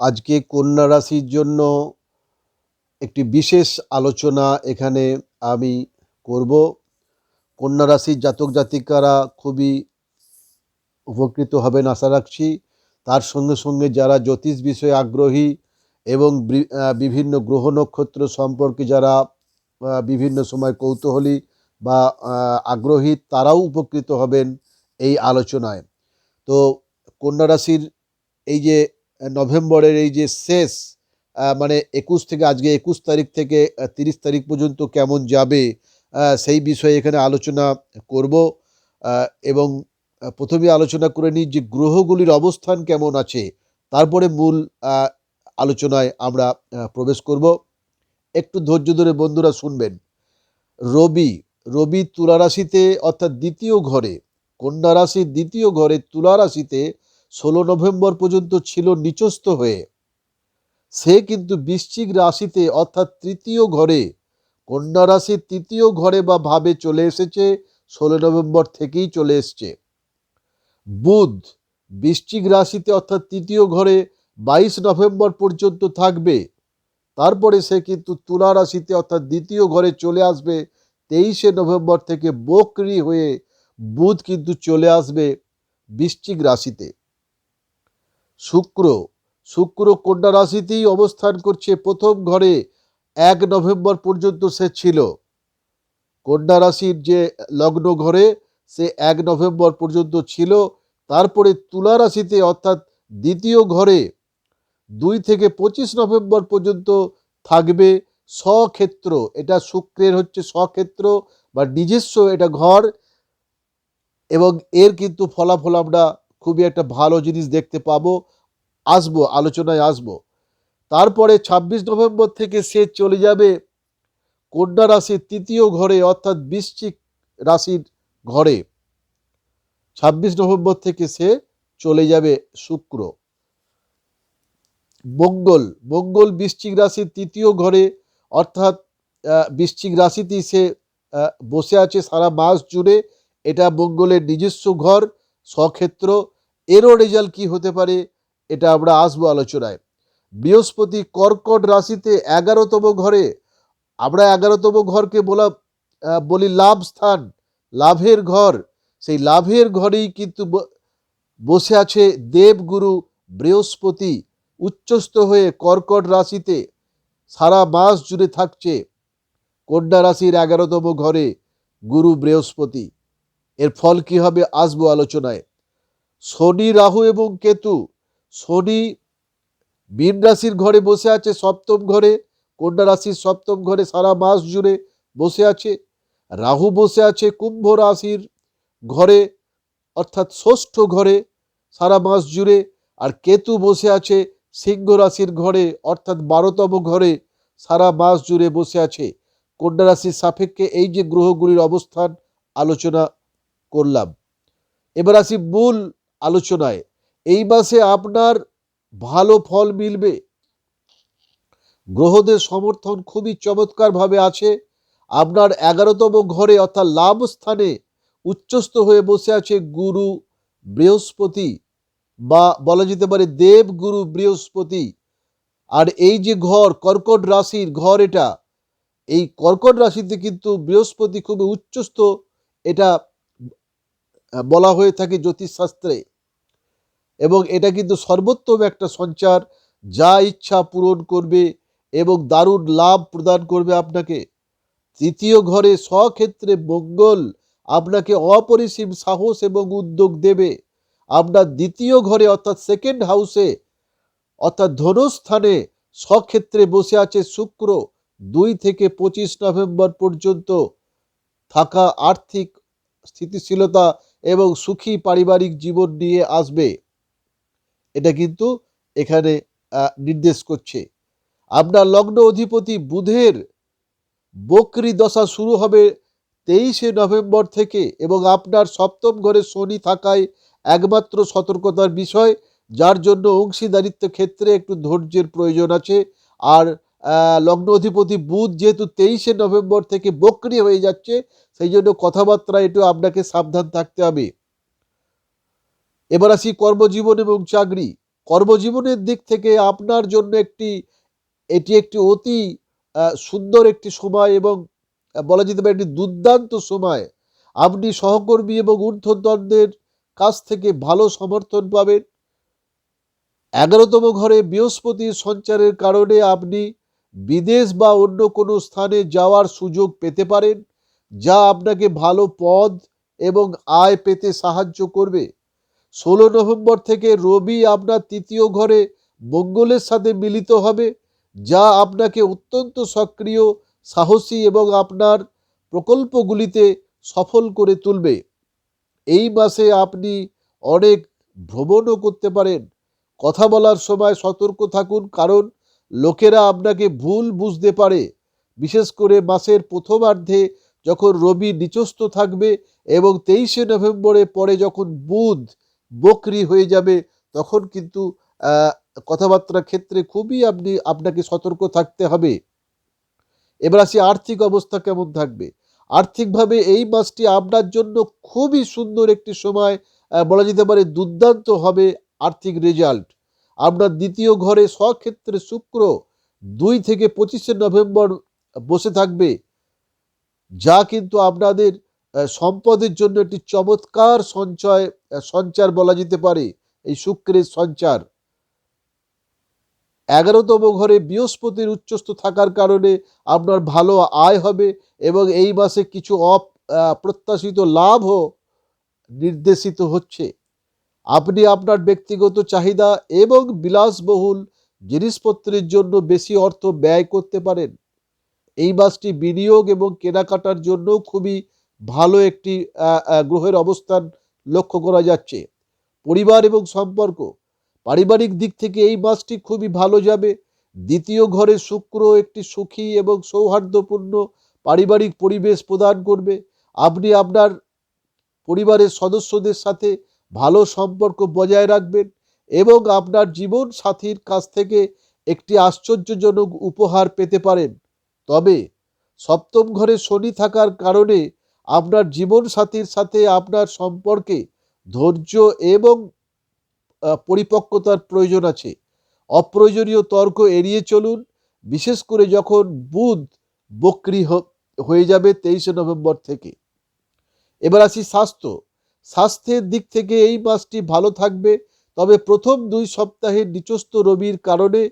আজকে কন্যা রাশির জন্য একটি বিশেষ আলোচনা এখানে আমি করব। কন্যা রাশির জাতক জাতিকারা খুবই উপকৃত হবেন আশা রাখছি। তার সঙ্গে সঙ্গে যারা জ্যোতিষ বিষয়ে আগ্রহী এবং বিভিন্ন গ্রহ নক্ষত্র সম্পর্কে যারা বিভিন্ন সময় কৌতূহলী বা আগ্রহী, তারাও উপকৃত হবেন এই আলোচনায়। তো কন্যা রাশির এই যে নভেম্বরের এই যে শেষ মানে একুশ থেকে, আজকে একুশ তারিখ থেকে তিরিশ তারিখ পর্যন্ত কেমন যাবে সেই বিষয়ে এখানে আলোচনা করব। এবং প্রথমে আলোচনা করে নিই যে গ্রহগুলির অবস্থান কেমন আছে, তারপরে মূল আলোচনায় আমরা প্রবেশ করব। একটু ধৈর্য ধরে বন্ধুরা শুনবেন। রবি রবি তুলা রাশিতে অর্থাৎ দ্বিতীয় ঘরে, কন্যা রাশির দ্বিতীয় ঘরে তুলা রাশিতে ষোলো নভেম্বর পর্যন্ত ছিল নিচস্থ হয়ে। সে কিন্তু বৃশ্চিক রাশিতে অর্থাৎ তৃতীয় ঘরে, কন্যা রাশির তৃতীয় ঘরে বা ভাবে চলে এসেছে, ষোলো নভেম্বর থেকেই চলে এসছে। বুধ বৃশ্চিক রাশিতে অর্থাৎ তৃতীয় ঘরে বাইশ নভেম্বর পর্যন্ত থাকবে। তারপরে সে কিন্তু তুলা রাশিতে অর্থাৎ দ্বিতীয় ঘরে চলে আসবে, তেইশে নভেম্বর থেকে বকরি হয়ে বুধ কিন্তু চলে আসবে বৃশ্চিক রাশিতে। শুক্র। শুক্র কন্যা রাশিতেই অবস্থান করছে প্রথম ঘরে, এক নভেম্বর পর্যন্ত সে ছিল। কন্যা রাশির যে লগ্ন ঘরে, সে এক নভেম্বর পর্যন্ত ছিল। তারপরে তুলা রাশিতে অর্থাৎ দ্বিতীয় ঘরে, দুই থেকে পঁচিশ নভেম্বর পর্যন্ত থাকবে স্বক্ষেত্র। এটা শুক্রের হচ্ছে স্বক্ষেত্র বা নিজস্ব এটা ঘর এবং এর কিন্তু ফলাফল আমরা খুবই একটা ভালো জিনিস দেখতে পাবো। আসব, আলোচনায় আসব। তারপরে ছাব্বিশ নভেম্বর থেকে সে চলে যাবে কন্যা রাশির তৃতীয় ঘরে, অর্থাৎ বৃশ্চিক রাশির ঘরে। ছাব্বিশ নভেম্বর থেকে সে চলে যাবে শুক্র। মঙ্গল মঙ্গল বৃশ্চিক রাশির তৃতীয় ঘরে, অর্থাৎ বৃশ্চিক রাশিতেই সে বসে আছে সারা মাস জুড়ে। এটা মঙ্গলের নিজস্ব ঘর, স্বক্ষেত্র। এরও রেজাল্ট কি হতে পারে, এটা আমরা আসব আলোচনায়। বৃহস্পতি কর্কট রাশিতে এগারোতম ঘরে, আমরা এগারোতম ঘরকে বলা বলি লাভ স্থান, লাভের ঘর। সেই লাভের ঘরেই কিন্তু বসে আছে দেবগুরু বৃহস্পতি, উচ্চস্থ হয়ে কর্কট রাশিতে, সারা মাস জুড়ে থাকছে। কন্যা রাশির এগারোতম ঘরে গুরু বৃহস্পতি, এর ফল কি হবে আসব আলোচনায়। শনি রাহু এবং কেতু। শনি মীন রাশির ঘরে বসে আছে সপ্তম ঘরে, কন্যা রাশির সপ্তম ঘরে সারা মাস জুড়ে বসে আছে। রাহু বসে আছে কুম্ভ রাশির ঘরে, অর্থাৎ ষষ্ঠ ঘরে সারা মাস জুড়ে। আর কেতু বসে আছে সিংহ রাশির ঘরে, অর্থাৎ বারোতম ঘরে সারা মাস জুড়ে বসে আছে। কন্যা রাশির সাপেক্ষে এই যে গ্রহগুলির অবস্থান, আলোচনা করলাম। এবার আসি মূল আলোচনায়। এই মাসে আপনার ভালো ফল মিলবে। গ্রহদের সমর্থন খুবই চমৎকারভাবে আছে। আপনার এগারোতম ঘরে অর্থাৎ লাভ স্থানে উচ্চস্থ হয়ে বসে আছে গুরু বৃহস্পতি বা বলা যেতে পারে দেব গুরু বৃহস্পতি। আর এই যে ঘর, কর্কট রাশির ঘর এটা, এই কর্কট রাশিতে কিন্তু বৃহস্পতি খুবই উচ্চস্থ। এটা বলা হয়ে থাকে জ্যোতিষশাস্ত্রে। এবং এটা কিন্তু সর্বোত্তম একটা সঞ্চার, যা ইচ্ছা পূরণ করবে এবং দারুণ লাভ প্রদান করবে আপনাকে। তৃতীয় ঘরে স্বক্ষেত্রে মঙ্গল আপনাকে অপরিসীম সাহস এবং উদ্যোগ দেবে। আপনার দ্বিতীয় ঘরে অর্থাৎ সেকেন্ড হাউসে অর্থাৎ ধনুস্থানে স্বক্ষেত্রে বসে আছে শুক্র, দুই থেকে পঁচিশ নভেম্বর পর্যন্ত থাকা আর্থিক স্থিতিশীলতা এবং সুখী পারিবারিক জীবন নিয়ে আসবে। এটা কিন্তু এখানে নির্দেশ করছে। আপনার লগ্ন অধিপতি বুধের বকরি দশা শুরু হবে তেইশে নভেম্বর থেকে এবং আপনার সপ্তম ঘরে শনি থাকায় একমাত্র সতর্কতার বিষয়, যার জন্য অংশীদারিত্ব ক্ষেত্রে একটু ধৈর্যের প্রয়োজন আছে। আর লগ্ন অধিপতি বুধ যেহেতু তেইশে নভেম্বর থেকে বকরি হয়ে যাচ্ছে সেই জন্য কথাবার্তা একটু আপনাকে সাবধান থাকতে হবে। এবার আসি কর্মজীবন এবং চাকরি। কর্মজীবনের দিক থেকে আপনার জন্য একটি, এটি একটি অতি সুন্দর একটি সময় এবং বলা যেতে পারে একটি দুর্দান্ত সময়। আপনি সহকর্মী এবং ঊর্ধ্বতনদের কাছ থেকে ভালো সমর্থন পাবেন। এগারোতম ঘরে বৃহস্পতির সঞ্চারের কারণে আপনি বিদেশ বা অন্য কোনো স্থানে যাওয়ার সুযোগ পেতে পারেন। যা আপনাকে ভালো পদ এবং আয় পেতে সাহায্য করবে। ষোলো নভেম্বর থেকে রবি আপনার তৃতীয় ঘরে মঙ্গলের সাথে মিলিত হবে, যা আপনাকে অত্যন্ত সক্রিয়, সাহসী এবং আপনার প্রকল্পগুলিতে সফল করে তুলবে। এই মাসে আপনি অনেক ভ্রমণও করতে পারেন। কথা বলার সময় সতর্ক থাকুন, কারণ লোকেরা আপনাকে ভুল বুঝতে পারে। বিশেষ করে মাসের প্রথমার্ধে যখন রবি নিচস্থ থাকবে এবং তেইশে নভেম্বরে পরে যখন বুধ বকরি হয়ে যাবে, তখন কিন্তু কথাবার্তার ক্ষেত্রে খুবই আপনি, আপনাকে সতর্ক থাকতে হবে। এবার আসি আর্থিক অবস্থা কেমন থাকবে? আর্থিকভাবে এই মাসটি আপনার জন্য খুবই সুন্দর একটি সময় বলা যেতে পারে দুর্দান্ত হবে আর্থিক রেজাল্ট আপনার দ্বিতীয় ঘরে স্বক্ষেত্রে শুক্র দুই থেকে পঁচিশে নভেম্বর বসে থাকবে। যা কিন্তু আপনাদের সম্পদের জন্য একটি চমৎকার সঞ্চয় সঞ্চার বলা যেতে পারে, এই শুক্রের সঞ্চার। এগারোতম ঘরে বৃহস্পতির উচ্চস্থ থাকার কারণে আপনার ভালো আয় হবে এবং এই মাসে কিছু অপ্রত্যাশিত লাভও নির্দেশিত হচ্ছে। আপনি আপনার ব্যক্তিগত চাহিদা এবং বিলাসবহুল জিনিসপত্রের জন্য বেশি অর্থ ব্যয় করতে পারেন। এই মাসটি বিনিয়োগ এবং কেনাকাটার জন্য খুবই ভালো একটি গ্রহের অবস্থান লক্ষ্য করা যাচ্ছে। পরিবার এবং সম্পর্ক। পারিবারিক দিক থেকে এই মাসটি খুবই ভালো যাবে। দ্বিতীয় ঘরে শুক্র একটি সুখী এবং সৌহার্দ্যপূর্ণ পারিবারিক পরিবেশ প্রদান করবে। আপনি আপনার পরিবারের সদস্যদের সাথে ভালো সম্পর্ক বজায় রাখবেন এবং আপনার জীবন সাথীর কাছ থেকে একটি আশ্চর্যজনক উপহার পেতে পারেন। তবে সপ্তম ঘরে শনি থাকার কারণে আপনার জীবন সাথীর সাথে আপনার সম্পর্কে ধৈর্য এবং পরিপক্কতার প্রয়োজন আছে। অপ্রয়োজনীয় তর্ক এড়িয়ে চলুন, বিশেষ করে যখন বুধ বক্রি হয়ে যাবে তেইশে নভেম্বর থেকে। এবার আসি স্বাস্থ্য। স্বাস্থ্যের দিক থেকে এই মাসটি ভালো থাকবে, তবে প্রথম দুই সপ্তাহে নিচস্থ রবির কারণে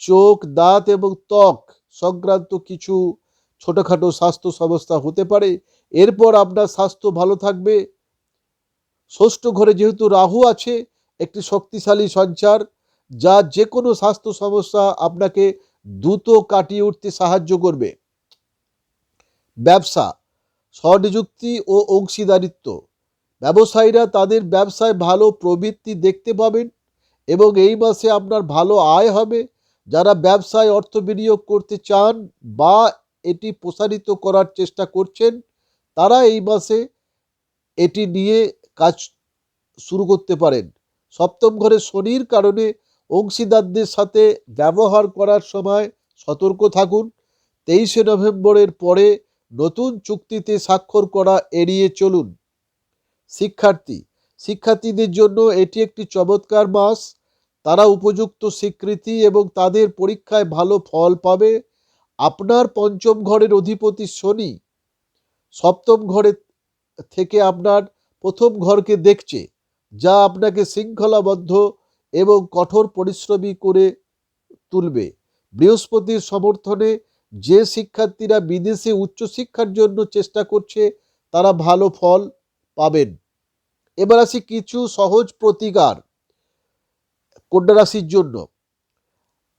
চোখ, দাঁত এবং ত্বক সংক্রান্ত কিছু ছোটোখাটো স্বাস্থ্য সমস্যা হতে পারে। এরপর আপনার স্বাস্থ্য ভালো থাকবে। ষষ্ঠ ঘরে যেহেতু রাহু আছে, একটি শক্তিশালী সঞ্চার, যা যে কোনো স্বাস্থ্য সমস্যা আপনাকে দ্রুত কাটিয়ে উঠতে সাহায্য করবে। ব্যবসা, স্বনিযুক্তি ও অংশীদারিত্ব। ব্যবসায়ীরা তাদের ব্যবসায় ভালো প্রবৃত্তি দেখতে পাবেন এবং এই মাসে আপনার ভালো আয় হবে। যারা ব্যবসায় অর্থ বিনিয়োগ করতে চান বা এটি প্রসারিত করার চেষ্টা করছেন, তারা এই মাসে এটি নিয়ে কাজ শুরু করতে পারেন। সপ্তম ঘরে শনির কারণে অংশীদারদের সাথে ব্যবহার করার সময় সতর্ক থাকুন। তেইশে নভেম্বরের পরে নতুন চুক্তিতে স্বাক্ষর করা এড়িয়ে চলুন। শিক্ষার্থী, শিক্ষার্থীদের জন্য এটি একটি চমৎকার মাস। তারা উপযুক্ত স্বীকৃতি এবং তাদের পরীক্ষায় ভালো ফল পাবে। আপনার পঞ্চম ঘরের অধিপতি শনি সপ্তম ঘরে থেকে আপনার প্রথম ঘরকে দেখছে, যা আপনাকে শৃঙ্খলাবদ্ধ এবং কঠোর পরিশ্রমী করে তুলবে। বৃহস্পতির সমর্থনে যে শিক্ষার্থীরা বিদেশে উচ্চশিক্ষার জন্য চেষ্টা করছে, তারা ভালো ফল পাবেন। এবার আসি কিছু সহজ প্রতিকার। কন্যা রাশির জন্য।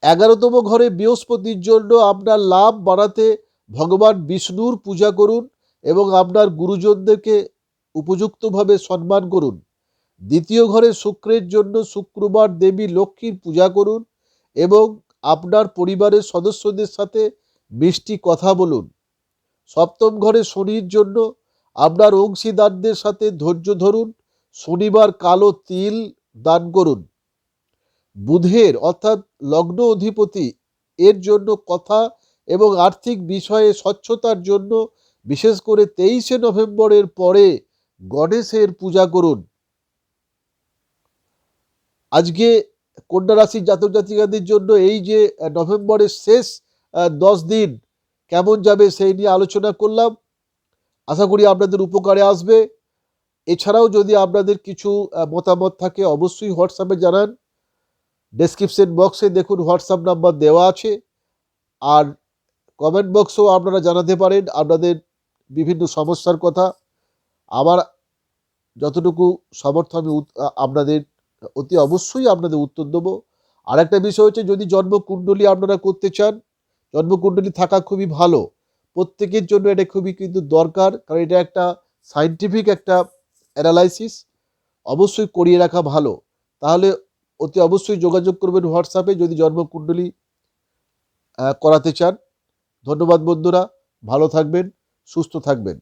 এগারোতম ঘরে বৃহস্পতির জন্য আপনার লাভ বাড়াতে ভগবান বিষ্ণুর পূজা করুন এবং আপনার গুরুজনদেরকে উপযুক্তভাবে সম্মান করুন। দ্বিতীয় ঘরে শুক্রের জন্য শুক্রবার দেবী লক্ষ্মীর পূজা করুন এবং আপনার পরিবারের সদস্যদের সাথে মিষ্টি কথা বলুন। সপ্তম ঘরে শনির জন্য আপনার অংশীদারদের সাথে ধৈর্য ধরুন, শনিবার কালো তিল দান করুন। বুধের, অর্থাৎ লগ্ন অধিপতি, এর জন্য কথা এবং আর্থিক বিষয়ে স্বচ্ছতার জন্য, বিশেষ করে তেইশে নভেম্বরের পরে গণেশের পূজা করুন। আজকে কন্যা রাশির জাতক জাতিকাদের জন্য এই যে নভেম্বরের শেষ দশ দিন, কেমন যাবে সেই নিয়ে আলোচনা করলাম। আশা করি আপনাদের উপকারে আসবে। এছাড়াও যদি আপনাদের কিছু মতামত থাকে, অবশ্যই হোয়াটসঅ্যাপে জানান। ডেসক্রিপশন বক্সে দেখুন হোয়াটসঅ্যাপ নাম্বার দেওয়া আছে। আর কমেন্ট বক্সেও আপনারা জানাতে পারেন আপনাদের বিভিন্ন সমস্যার কথা। আমার যতটুকু সমর্থ আমি আপনাদের, অতি অবশ্যই আপনাদের উত্তর দেবো। আর একটা বিষয় হচ্ছে, যদি জন্মকুণ্ডলী আপনারা করতে চান জন্মকুণ্ডলী থাকা খুবই ভালো। প্রত্যেকের জন্য এটা খুবই কিন্তু দরকার, কারণ এটা একটা সাইন্টিফিক একটা অ্যানালাইসিস অবশ্যই করিয়ে রাখা ভালো। তাহলে অতি অবশ্যই যোগাযোগ করবেন হোয়াটসঅ্যাপে যদি জন্মকুণ্ডলী করাতে চান। ধন্যবাদ বন্ধুরা, ভালো থাকবেন, সুস্থ থাকবেন।